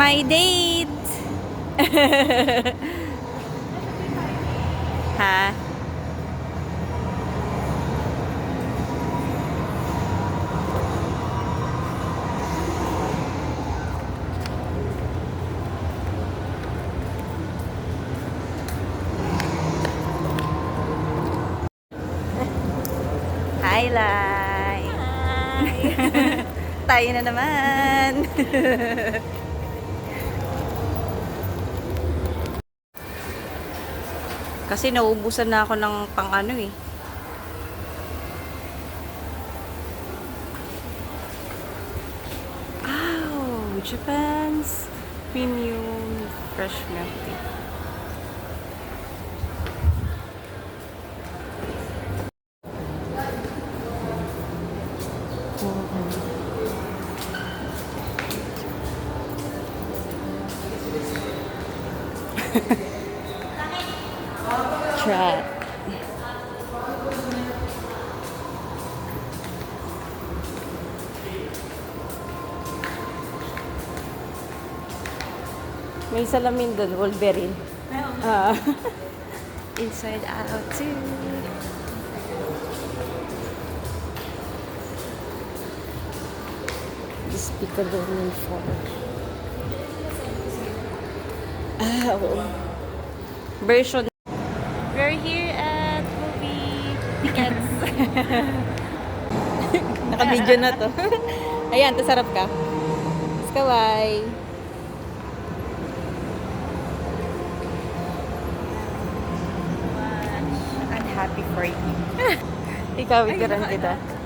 My date! ha? Hi, Lai! Tayo na naman! Kasi naubusan na ako ng pang ano eh. Ow! Japan's premium fresh milk tea. Try. May salamin doon, Wolverine. Ah. Inside out too. Despicable Me 4. Ah, oo. Version. Naka-video na to. Ayan, tasarap ka. Skaway. I'm happy for you. Ikaw, itiran kita.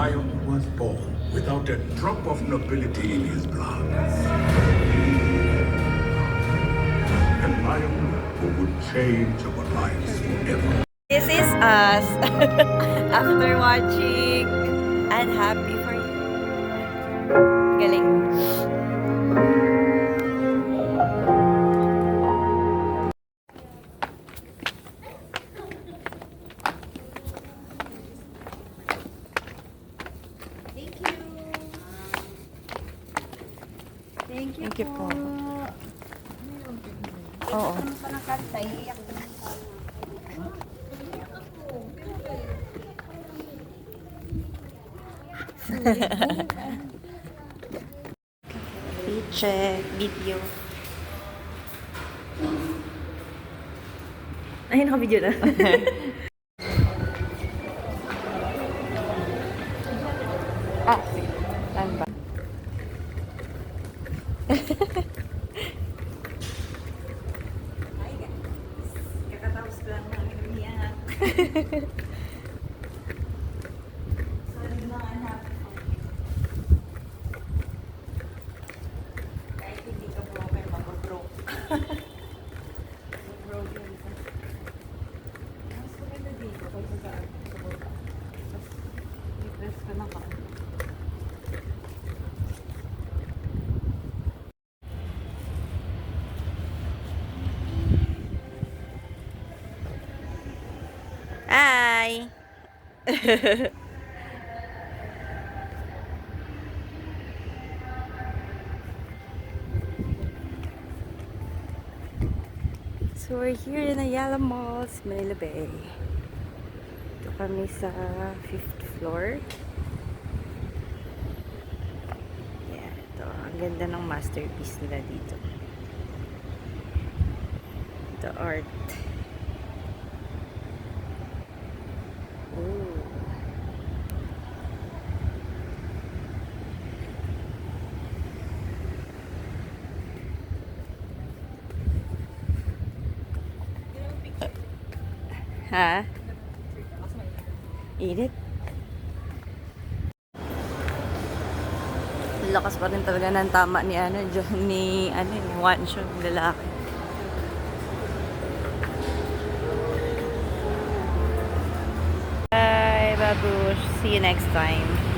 Lion was born without a drop of nobility in his blood. A lion who would change our lives forever. This is us after watching Unhappy for You. Galing. Thank you, Thank you po. po. Oo. Ano. Check video. Ay, naka-video na. ah, sige. Kakatapos ko lang ng umiyak. Mas maganda dito kaysa sa sa. Mas i-press ka na ka. Hi! So we're here in Ayala Malls, Manila Bay. Ito kami sa 5th floor. Yeah, ito. Ang ganda ng masterpiece nila dito. The art. Ha? Init. Lakas pa rin talaga ng tama ni ano, ni ano, ni Wancho, lalaki. Bye, babush. See you next time.